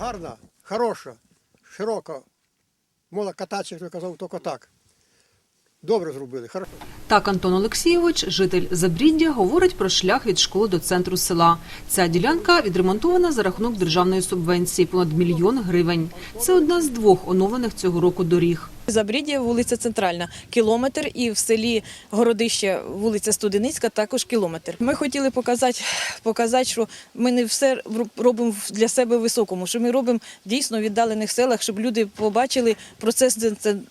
гарна, хороша, широка. Можна кататися, як я казав, тільки так. Добре зробили, хорошо. Так Антон Олексійович, житель Забріддя, говорить про шлях від школи до центру села. Ця ділянка відремонтована за рахунок державної субвенції понад мільйон гривень. Це одна з двох оновлених цього року доріг. Забріддя, вулиця Центральна, кілометр, і в селі Городище, вулиця Студеницька, також кілометр. Ми хотіли показати, показати, що ми не все робимо для себе високому, що ми робимо дійсно в віддалених селах, щоб люди побачили процес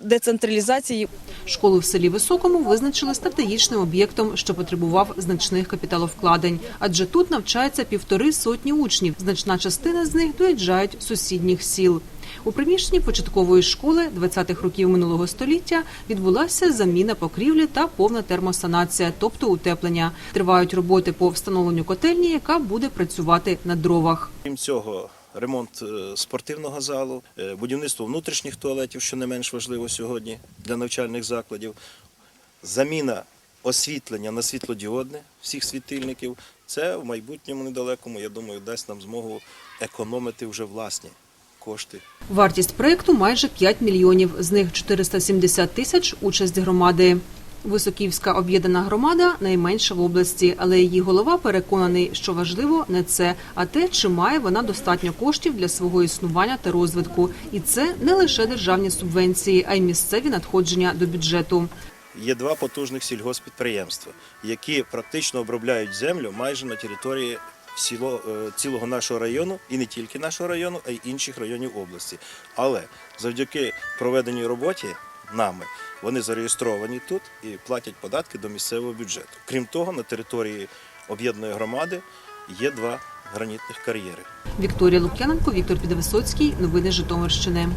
децентралізації. Школу в селі Високому визначили стратегічним об'єктом, що потребував значних капіталовкладень. Адже тут навчається півтори сотні учнів. Значна частина з них доїжджають з сусідніх сіл. У приміщенні початкової школи 20-х років минулого століття відбулася заміна покрівлі та повна термосанація, тобто утеплення. Тривають роботи по встановленню котельні, яка буде працювати на дровах. Крім цього, ремонт е, спортивного залу, е, будівництво внутрішніх туалетів, що не менш важливо сьогодні для навчальних закладів, заміна освітлення на світлодіодне всіх світильників. Це в майбутньому недалекому, я думаю, дасть нам змогу економити вже власні кошти. Вартість проєкту майже 5 мільйонів, з них 470 тисяч – участь громади. Високівська об'єднана громада найменша в області, але її голова переконаний, що важливо не це, а те, чи має вона достатньо коштів для свого існування та розвитку. І це не лише державні субвенції, а й місцеві надходження до бюджету. Є два потужних сільгоспідприємства, які практично обробляють землю майже на території сіло- е, цілого нашого району, і не тільки нашого району, а й інших районів області. Але завдяки проведеній роботі нами вони зареєстровані тут і платять податки до місцевого бюджету. Крім того, на території об'єднаної громади є два гранітних кар'єри. Вікторія Лук'яненко, Віктор Підвисоцький. Новини Житомирщини.